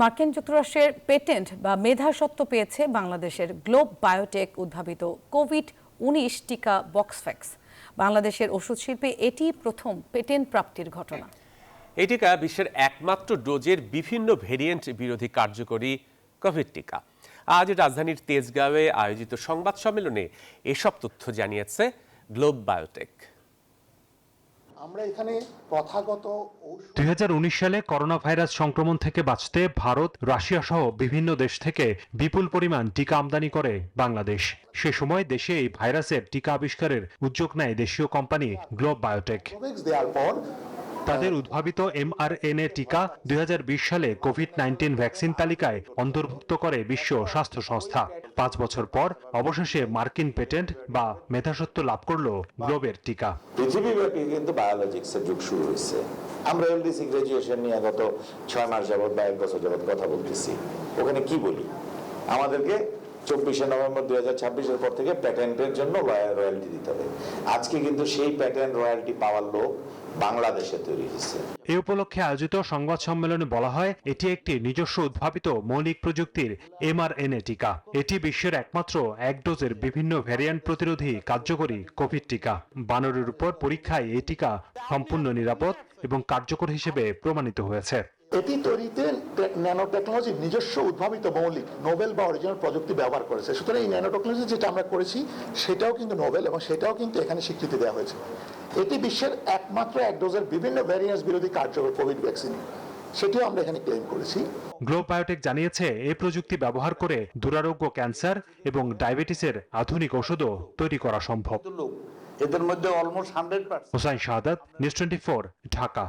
মার্কিন যুক্তরাষ্ট্রের পেটেন্ট বা মেধাসত্ত্ব পেয়েছে বাংলাদেশের গ্লোব বায়োটেক উদ্ভাবিত কোভিড উনিশ টিকা বক্সফ্যাক্স। বাংলাদেশের ওষুধ শিল্পে এটি প্রথম পেটেন্ট প্রাপ্তির ঘটনা। এই টিকা বিশ্বের একমাত্র ডোজের বিভিন্ন ভেরিয়েন্ট বিরোধী কার্যকরী কোভিড টিকা। আজ রাজধানীর তেজগাঁওয়ে আয়োজিত সংবাদ সম্মেলনে এসব তথ্য জানিয়েছে গ্লোব বায়োটেক। আমরা এখানে প্রথাগত দুই সালে করোনা ভাইরাস সংক্রমণ থেকে বাঁচতে ভারত রাশিয়া সহ বিভিন্ন দেশ থেকে বিপুল পরিমাণ টিকা আমদানি করে বাংলাদেশ। সে সময় দেশে এই ভাইরাসের টিকা আবিষ্কারের উদ্যোগ নেয় দেশীয় কোম্পানি গ্লোব বায়োটেক। দেওয়ার পর তাদের উদ্ভাবিত এমআরএনএ টিকা দুই সালে কোভিড নাইন্টিন ভ্যাকসিন তালিকায় অন্তর্ভুক্ত করে বিশ্ব স্বাস্থ্য সংস্থা। পাঁচ বছর পর অবশেষে মার্কিন পেটেন্ট বা মেধাসত্ব লাভ করল গ্লোবের টিকা। পৃথিবীব্যাপী কিন্তু বায়োলজিক্সের যুগ শুরু হয়েছে। আমরা এলডিসি গ্রাজুয়েশন নিয়ে গত ছয় মাস যাবত বা এক বছর যাবত কথা বলতেছি। ওখানে কি বলি? আমাদেরকে চব্বিশে নভেম্বর দুই হাজার ছাব্বিশের পর থেকে প্যাটেন্টের জন্য রয়্যালটি দিতে হবে। আজকে কিন্তু সেই প্যাটেন্ট রয়্যালটি পাওয়ার লোক বাংলাদেশে তৈরি হয়েছে। এ উপলক্ষে আয়োজিত সংবাদ সম্মেলনে বলা হয়, এটি একটি নিজস্ব উদ্ভাবিত মৌলিক প্রযুক্তির এমআরএনএ টিকা। এটি বিশ্বের একমাত্র এক ডোজের বিভিন্ন ভ্যারিয়েন্ট প্রতিরোধী কার্যকরী কোভিড টিকা। বানরের উপর পরীক্ষায় এই টিকা সম্পূর্ণ নিরাপদ এবং কার্যকর হিসেবে প্রমাণিত হয়েছে। এটি তৈরিতে ন্যানো টেকনোলজির নিজস্ব উদ্ভাবিত মৌলিক নোবেল বা অরিজিনাল প্রযুক্তি ব্যবহার করেছে। সুতরাং এই ন্যানো টেকনোলজি যেটা আমরা করেছি সেটাও কিন্তু নোবেল এবং সেটাও কিন্তু এখানে স্বীকৃতি দেওয়া হয়েছে। এটি বিশ্বের একমাত্র এক ডোজের বিভিন্ন ভ্যারিয়েন্টস বিরোধী কার্যকর কোভিড ভ্যাকসিন সেটিও আমরা এখানে ক্লেম করেছি। গ্লোব বায়োটেক জানিয়েছে এই প্রযুক্তি ব্যবহার করে দুরারোগ্য ক্যান্সার এবং ডায়াবেটিসের আধুনিক ওষুধও তৈরি করা সম্ভব। লোক এদের মধ্যে almost hundred percent Hossain Shahadat news twenty Dhaka.